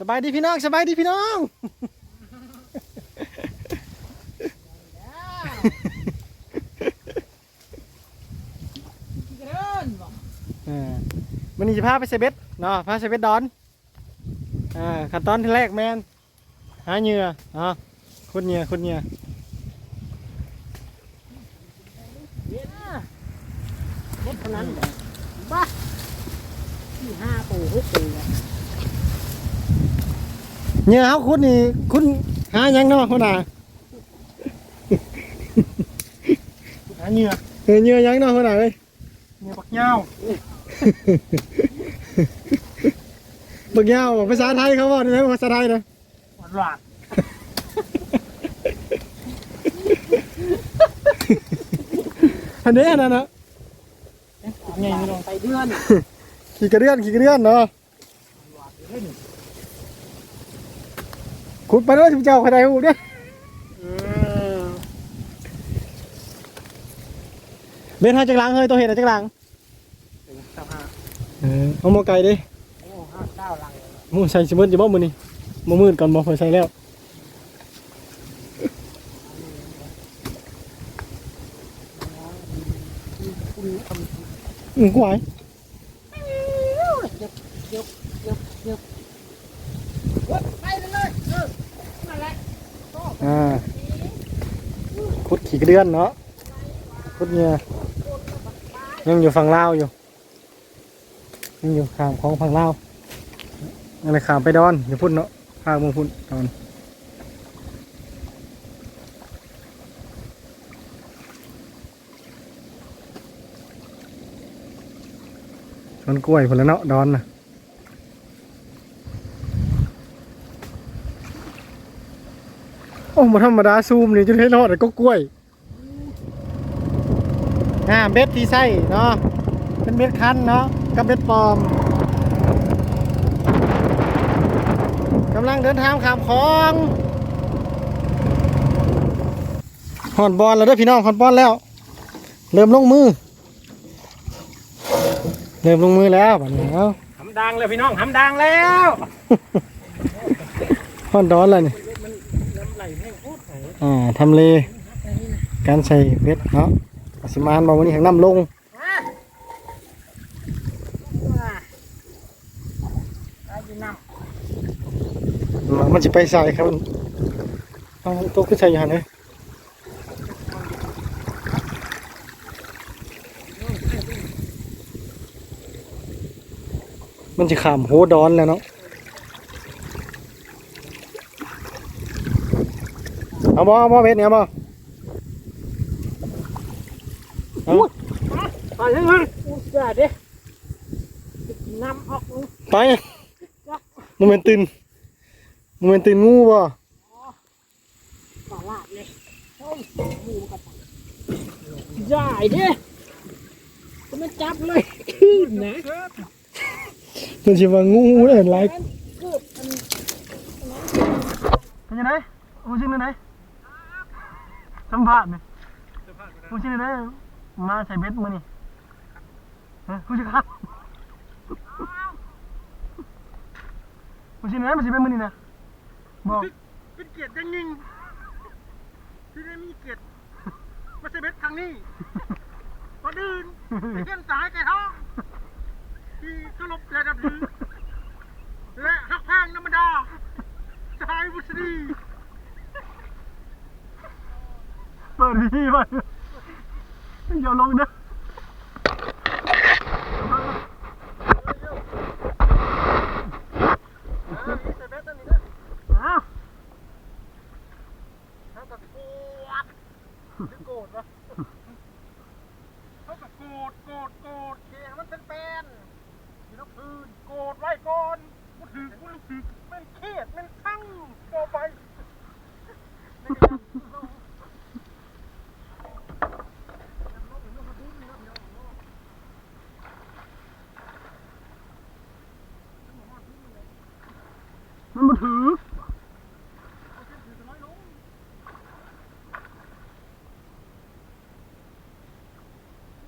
สบายดีพี่น้องสบายดีพี่น้องเดินบ่อ่ามันนี้จะพาไปเซเบสเนาะพาเซเบสดอนอ่าขั้นตอนที่แรกแมนหาเหยื่อเนาะขุดเหยื่อขุดเหยื่อเย็นเย็นเท่านั้นบ่บ้าที่ห้าปูหกปูอะ เหยื่อเขาขุดนี่ขุดหาหยังเนาะคนน่ะหาเหงื่อเออเหยื่อหยังเนาะคนน่ะเอ้ยเหงื่อปักเหย้าบักยาวบอกภาษาไทยเขาบอกได้ไหมภาษาไทยนะหวานหวานอันนี้อันนั้นนะไงไม่ลงไปเดือนขี่กระเดื่อนขี่กระเดื่อนเนาะ ขุดไปแล้วถึงเจ้าใครได้หูเนี่ยเบนห้าจักรลังเฮ้ยตัวเห็นอะจักรลังเออเอาหมอไก่ดิมูใส่สมืดอยู่บ่มือนี่มือมืดก่อนบ่เคยใส่แล้วคุณทำอืมกวยเย็บเย็บเย็บเย็บเฮ้ยไปเลยเออนั่นแหละ อ่าขุดขี่กระเดือนเนาะขุดเนี่ยยังอยู่ฝั่งลาวอยู่ยังอยู่ขามของฝั่งลาวอะไรขามไปดอนอย่าพุ่นเนาะพามงพุ่นดอนชนกล้วยพุ่นแล้วเนาะดอนน่ะ อ้มาธรรมดาซูมนี่จะให้รอดแต่ก็กล้วยอ่าเบ็ดที่ไส้เนาะเป็นเบ็ดคันเนาะกับเบ็ดปลอมกำลังเดินทางข้ามคลองหอนบอลแล้วเด้วยพี่น้องหอนบอลแล้ว เริ่มลงมือ เริ่มลงมือแล้วบัดนี้เอาหำดังเลยพี่น้องหำดังแล้วหอนดอนแล้วนี่ อ่าทำเล การใส่เบ็ดเนาะสิมานมาวันนี้แห่งน้ำลงมันจะไปใส่ครับเอาตัวขึ้นใส่อยันเลยมันจะขามโหดอนแล้วเนาะ เอาบ่เอาบ่เบ็ดเนี่ยเอาบ่เอาไปเลยเฮ้ยอุตส่าห์เด้น้ำออกลงไปมันเป็นตื่นมันเป็นตื่นงูบ่ปลาลาดเลยเฮ้ยหมูกระตักใหญ่เด้ก็ไม่จับเลยขึ้นนะมันจะว่างูเลยไรเกือบอันเป็นยังไงกูชื่อไหน สัมภาษณ์นี่กูชื่อไหนมาใส่เบ็ดมือนี่ฮะกูชื่อครับกูชื่อไหนมาใส่เบ็ดมือนี่นะบอกเป็นเกียรติอยังยิ่งที่ได้มีเกียรติมาเซเบสครั้งนี้ก่อนอื่นไปเยี่ยมสายไก่ท้องที่เคารพระดับถือและฮักแพงธรรมดาชายบุษดี เปิดพี่ไปอย่าลงนะ เซเบสตัวนี้นะ อ้าว เท่ากับโกรธหรือโกรธวะเท่ากับโกรธโกรธโกรธเขียมันเป็นแปนมีลูกพื้นโกรธไว้ก่อนกูถือกูลูกถือเป็นเครียดเป็นทั้งต่อไป หือ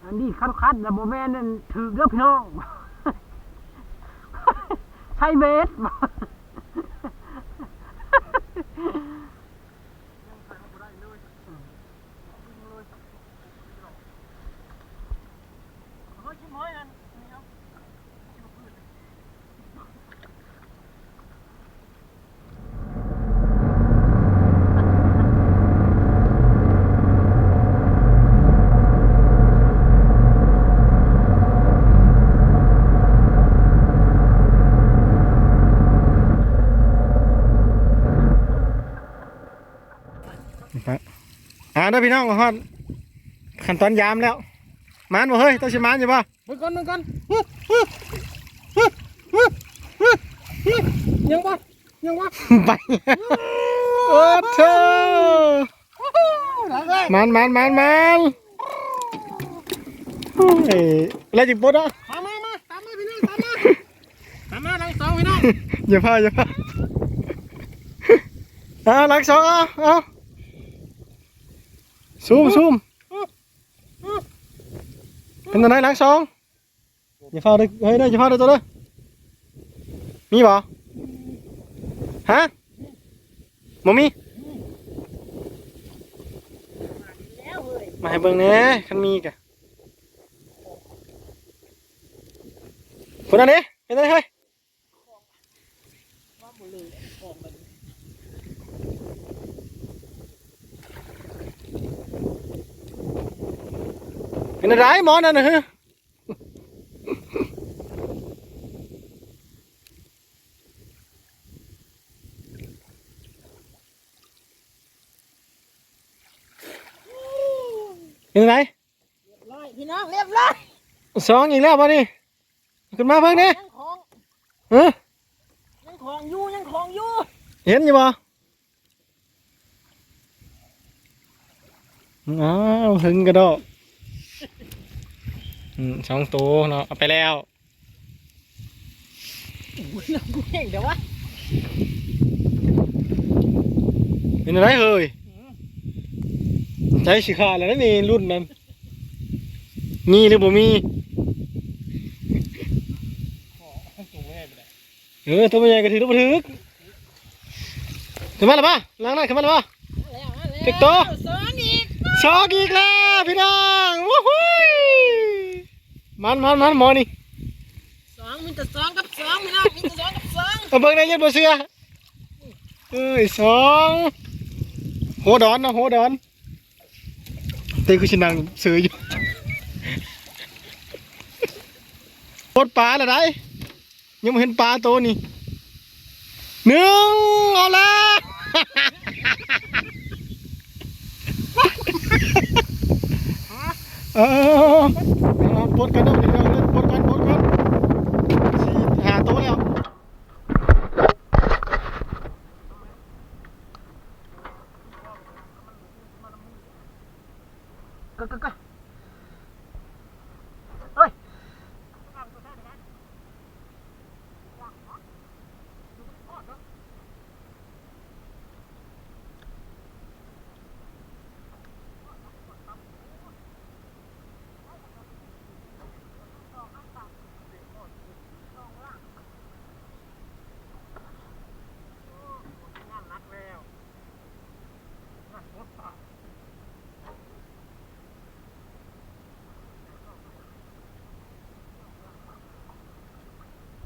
อันนี้คัดคัดนะโมแม่นั่นถือเด้อพี่น้อง ใช่เมตราเด้อพี่น้องฮอดขั้นตอนยามแล้วมานบ่เฮ้ยต้องสิมานอยู่บ่เบิ่งก่อนเบิ่งก่อนยังวะยังวะไปโอ้เธอมันมันมันมันโอ้ยแล้วจิบปดอะมามามาตามมาพี่น้องตามมาตามมาทางสองพี่น้องอย่าพาอย่าพาอ่าหลักสองเอาเอา ซูมซูมเป็นตัวไหนหลักสองอย่าพาเลยเฮ้ยเด้อย่าพาเลยตัวเด้อมีบ่ฮะบ่มีมาให้เบิ่งแหน่คันมีกะคนนั้นเด้เห็นไหมเฮ้ย ว่าบ่เลยออกไป เป็นอะไรหมอนั่นน่ะฮะเป็นอะไรเรียบร้อยพี่น้องเรียบร้อยสองอีกแล้วป่ะนี่ขึ้นมาเพิ่งนี่ยังของเฮ้ยยังของอยู่ยังของอยู่เห็นอยู่บ่อ้าวหึงกระโดดอืม สองตัวเนาะเอาไปแล้วอุ้ยน้ำกูเองเดี๋ยววะเป็นอะไรเฮ้ยใจสิขาดแล้วนะนี่รุ่นนั้นมีหรือบ่มีเออตัวมันใหญ่ก็ถือตัวบ่ถือขึ้นมาแล้วป่ะล้างหน้าขึ้นมาแล้วป่ะแล้วมาแล้วเด็กโตสองอีกชอกอีกแล้วพี่น้องวู้ฮู้ย มันมันมันหมอนี่สองมีแต่สองกับสองพี่น้องมีแต่สองกับสองเอาเบิ่งได้ยันบ่เสือเอ้ยสองโหดอนนะโหดอนเต้กูชินังเสืออยู่ปลดปลาละได้ยังไม่เห็นปลาโตวนี่หนึ่งเอาละ เออเอาปลดกันเนาะเดี๋ยวเอาปลดกันปลดกันสี่หาโตวแล้ว ก็ก็ก็เฮ้ย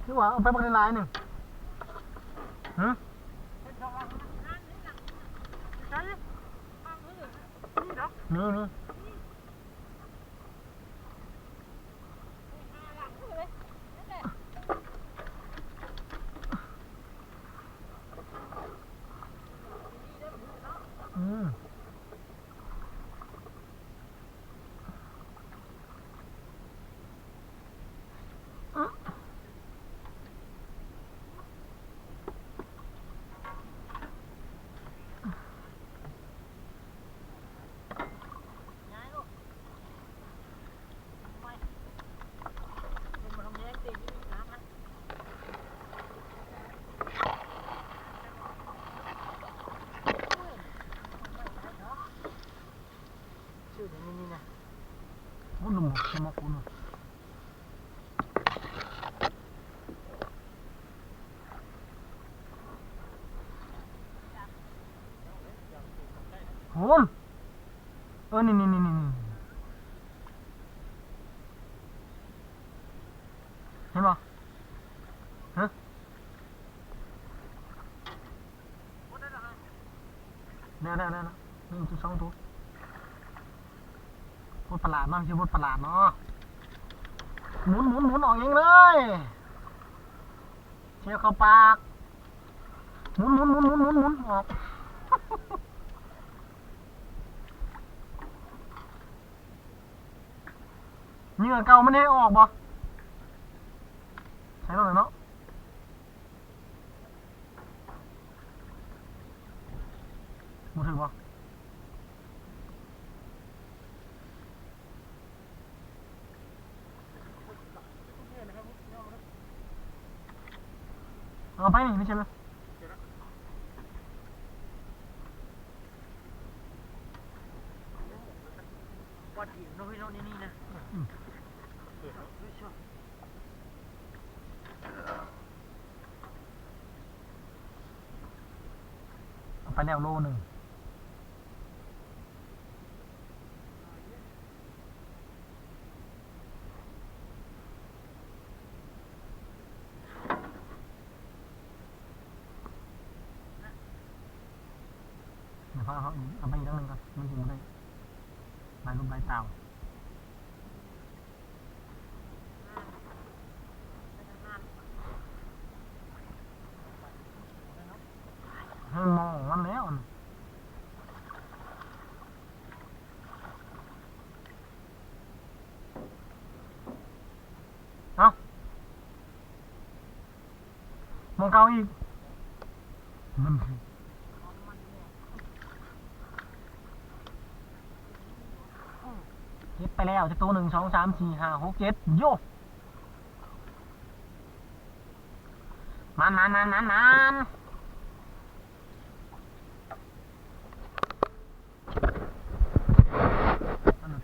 คือว่าเอาไปบักลายหนึ่งฮะนี่นี่อืมชื่อนี่นี่นะ โอ้หนุ่มสมองคุณโหมเออนี่นี่ พูดประหลาดมากชื่อพูดประหลาดเนาะหมุนหมุนหมุนออกเองเลยเชี่ยวเข้าปากหมุนหมุนหมุนหมุนหมุนหมุนออกเหงื่อเก่ามันได้ออกบ่ เอาไปนี่ไม่ใช่ไหมวัดอีกโน้ตโน้ตนี่นี่นะเอาไปแล้วโลหนึ่งเดี๋ยวพาเขาอีกเอาไปอีกตั้งหนึ่งก่อนมันถึงได้ ลายรูปลายเต่าให้มันมองมันแล้วเอามองเกาอีกมันเก็บไป แล้วจะตัวหนึ่งสองสามสี่ห้าหกเจ็ดโยมันมันมันมันมัน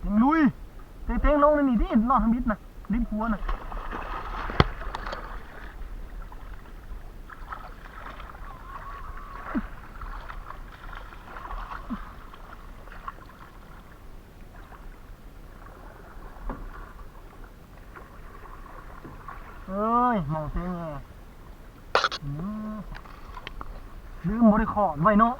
เต็งลุยเต็งเต็งลงในนี่ที่รอดทางบิดนะบิดหัวนะ เอ้ยมองเสียงไงอืมลืมบริขอนไว้เนาะ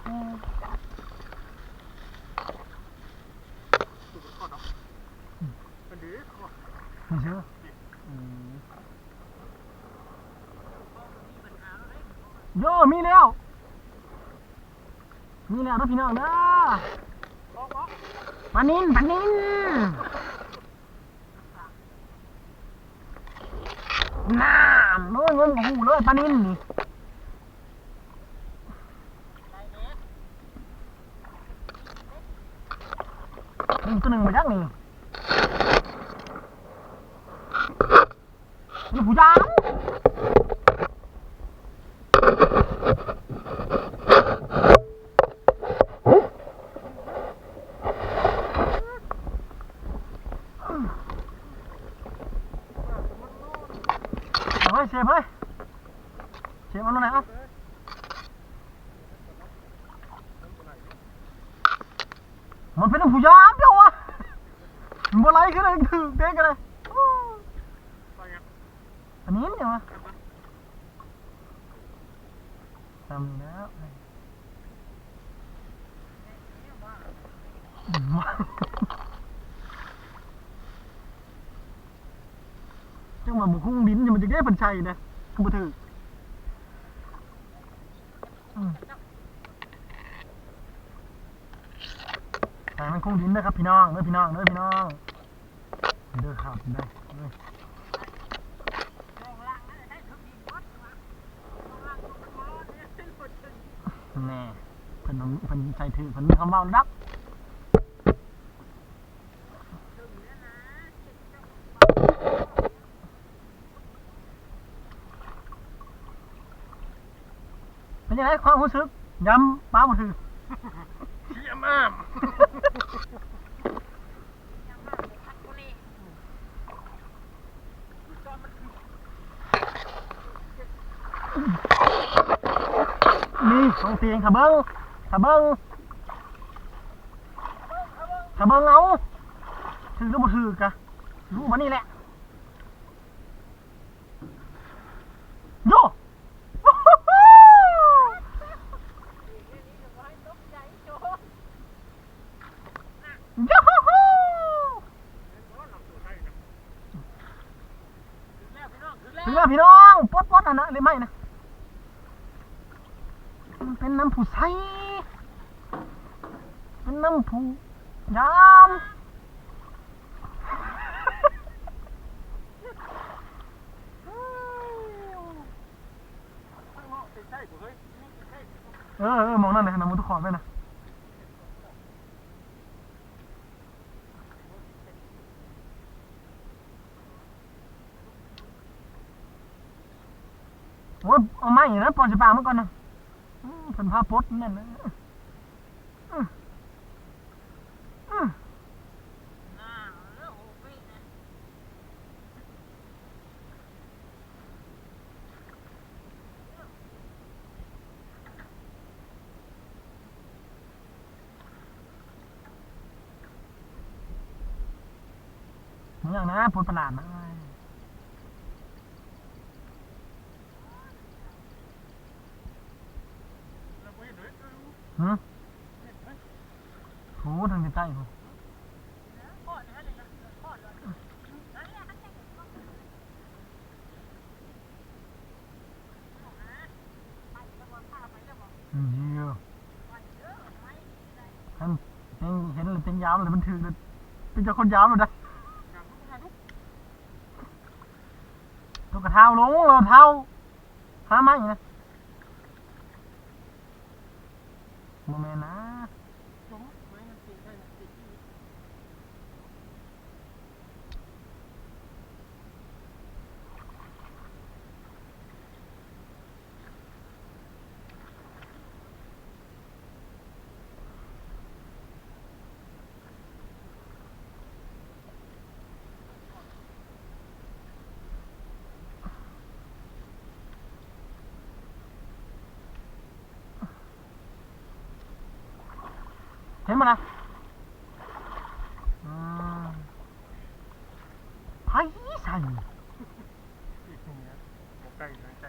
ไม่เชื่อโย่มีแล้ว มีแล้วนะพี่น้องนะปลานินปลานิน น้ำเลยเงินของหูเลยปลานินนี่นี่ตัวหนึ่งมาจากนี่นี่ผู้ยามเอาเฮ้ยเชฟเฮ้ยเชฟเอาตรงไหนเอามันเป็นผู้ยามเจ้าวะมันบ่ไรขึ้นเลยถือเด็กกันเลยโอ้อันนี้เนี่ยวะทำแล้วจัง หวะหมูคุ้นเนี่ยมันจะได้เป็นชัยนะคือบ่ถืออืมแต่มันคงดินนะครับพี่น้องเด้อพี่น้องเด้อพี่น้องเด้อครับเด้อเด้อแน่เพิ่นเพิ่นใจถือเพิ่นมีคำเมาดับ เป็นยังไงความรู้สึกย้ำป้าหมดถือเยี่ยมมากนี่ของเตียงถ้าเบิ้งถ้าเบิ้งถ้าเบิ้งเอาถือหรือบ่ถือกะรู้มานี่แหละโยโยฮูฮูถึงแล้วพี่น้องปดป ดอันนะหรือไม่นะ มันเป็นน้ำผู้ใสเป็นน้ำผู้ยาม ใช่ผมเฮ้ยนี่ใช่ เออเออมองนั่นเลยนะมุทุกขอไปนะโอ้ยเอาไม้อย่างนั้นปอนจะปาเมื่อก่อนนะอืมเพิ่นพาปดนั่นนะอย่างนะปนประหลาดนะ แล้วผมเห็นด้วยเออ หืมโหทางใต้ผมพ่อเนี่ยเยนะพ่ยมเยี่ยท่านเห็นเลยเป็นยาวเลยมันถือเลยเป็นเจ้าคนยาวเลยนะตัวกระเท้าลงเลยเท้าหาไม้นะ โมเมนนะ จมไม่งั้นติดได้นะติดที่ เห็นมั้ยนะอืมไผ่ใส่ติดตรงเนี้ยหมกไก่เลยใช่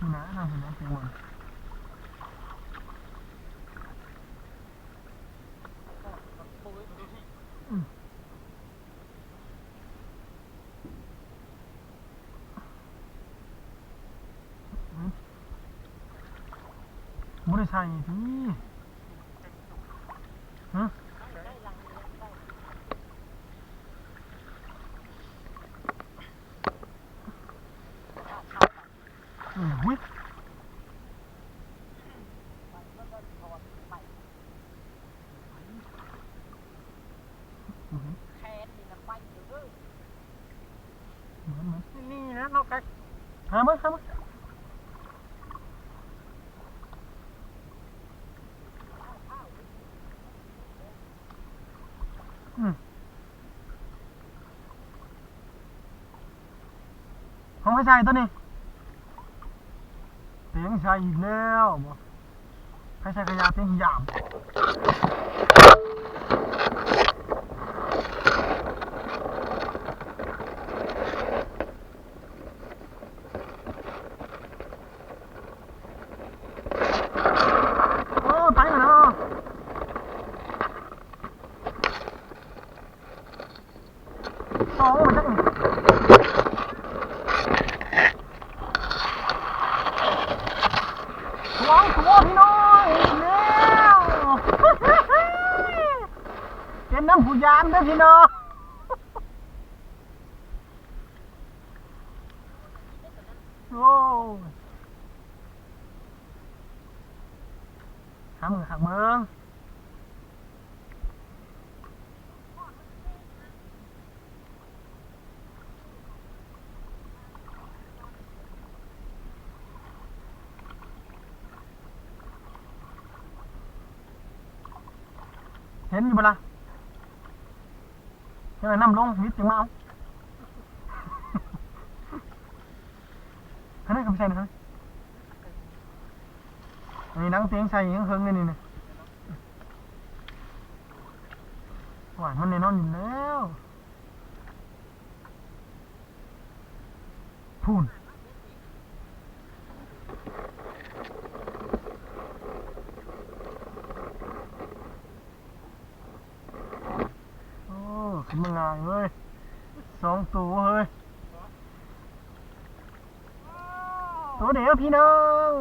นี่นะทางเห็นไหมเตียงมัน โอ้ยดูสิ ไม่ได้ใส่ที่ฮะอืมหุ้ยอืมแคนนี่นะไปอยู่เด้อเหมือนเหมือนนี่นะนอกไก่หามาหามาอืมของ ไม่ใช่ตัวนี้เตียงใช่อีกแล้วบ่ใครใช้ขยะเตียงหยามโอ้ไปแล้วเนาะสองมันจักนี่สวงตัวพี่น้องอีกแล้วเป็นน้ำ ผู้ยามเด้อพี่น้องโอ้หามือหักเออน้ำลงมิดจึงมาเอาอันนั้นก็ไม่ใช่นะครับนี่นังเตียงใส่ยังเฮิงเลยนี่นะหวานมันแน่นอนอยู่แล้วพูนโอ้ขึ้นมางเว้ยสองตัวเฮ้ยว้าวเดียวพี่น้อง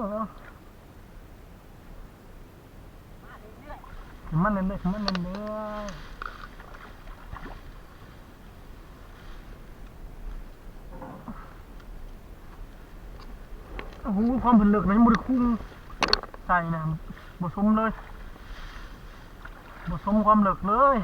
มันนั่นเลยมันนั่นเลยโอ้โหความผลึกนั้นมันคุ้งใส่นะบสมเลยบสมความเหลึกเลย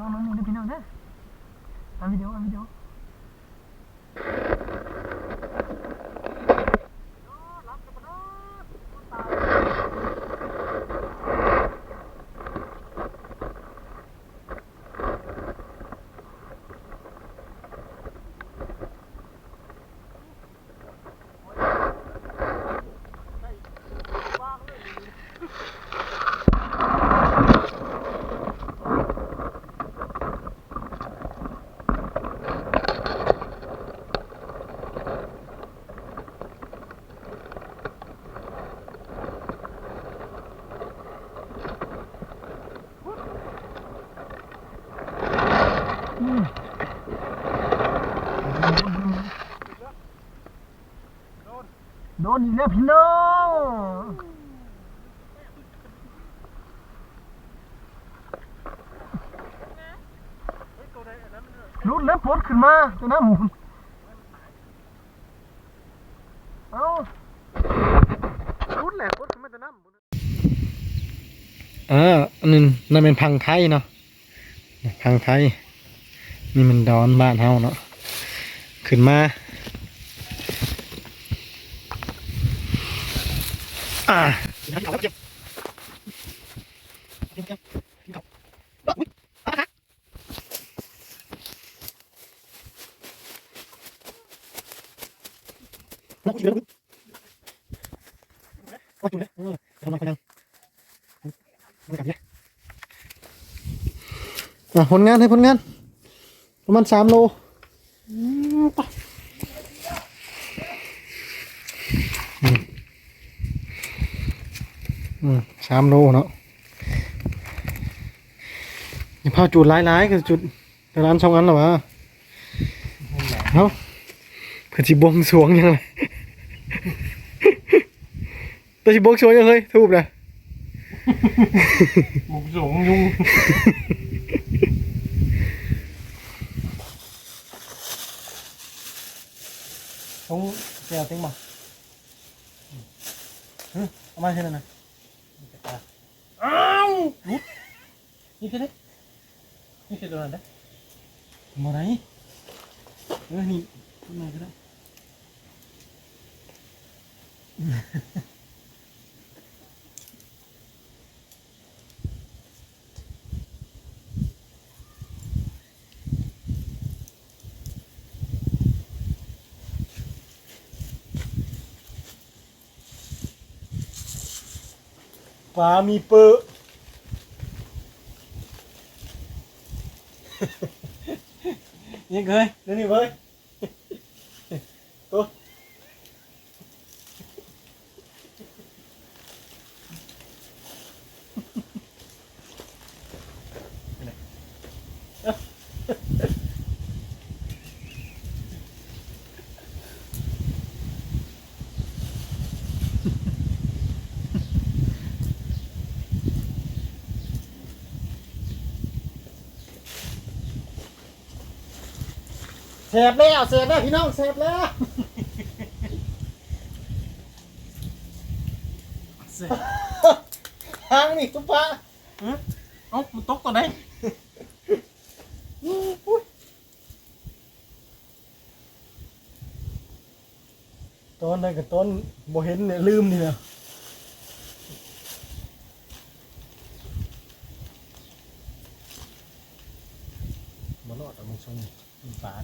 น้องน้องนี่พี่น้องเด้อเอาวิดีโอเอาวิดีโอ โด นอีกแล้วพี่น้องรุดแล้วปลดขึ้นมาตัวน้ำหมุนเอ้ารุดแหละปลดขึ้นมาตัวน้ำหมุนอ่าอันนึงนั่นเป็นพังไทยเนาะพังไทยนี่มันดอนบ้านเฮาเนาะขึ้นมา อ่าอะผลงานให้ผลงานประมาณสามโลอืมอืม สามโลเนาะอย่าพาจุดหลายๆก็จุดแต่ละอันสองอันหรอวะเนาะเพื่อจิบวงสรวงยังไงตัวจิบวงสรวงยังเลยทูบนะบุกสูงยุงตรงเสียวติ้งบ่ฮึเอามาเช่นนั้นนะ อ้าวรุดนี่คือได้นี่คือตัวนั้นเด้อมาไหนเออนี่ขึ้นมาก็ได้ ปลามีเปอะยังเคยเดี๋ยวนี้เว้ย เสพแล้วเสพแล้วพี่น้องเสพแล้วทางนี่ตุ๊ปะเอ้ามันตกตัวไหนต้นนั่นกับต้นบ่เห็นเนี่ยลืมนี่นะบ่รอดเอามึงชมมีปลา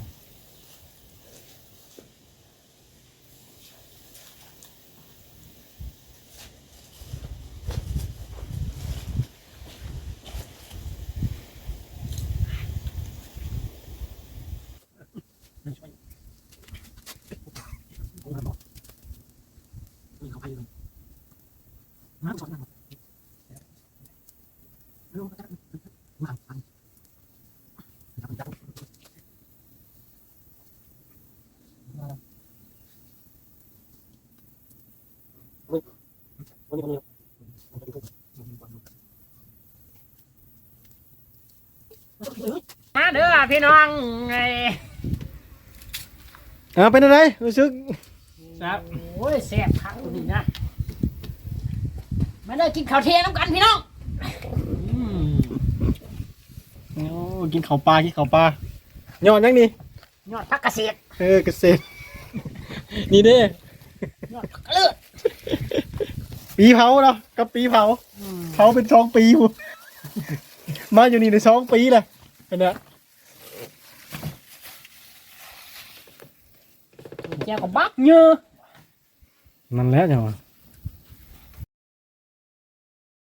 มาเด้อพี่น้องไงอ่าเป็นอะไรรู้สึกครับโอ้ยแซ่บคักตัวนี้นะมาเด้อกินข้าวเที่ยงน้ำกันพี่น้องโอ้กินข้าวปลากินข้าวปลาย้อนยังนี่ยอดพักเกษตรเออเกษตรนี่เด้ยอดพักเลิศ ปีเผาเนาะกับปีเผาเผาเป็นสองปีพูมาอยู่นี่ในสองปีเลยเห็นไหมแก้วกับบักเนื้อนั่นแหละจังหวะ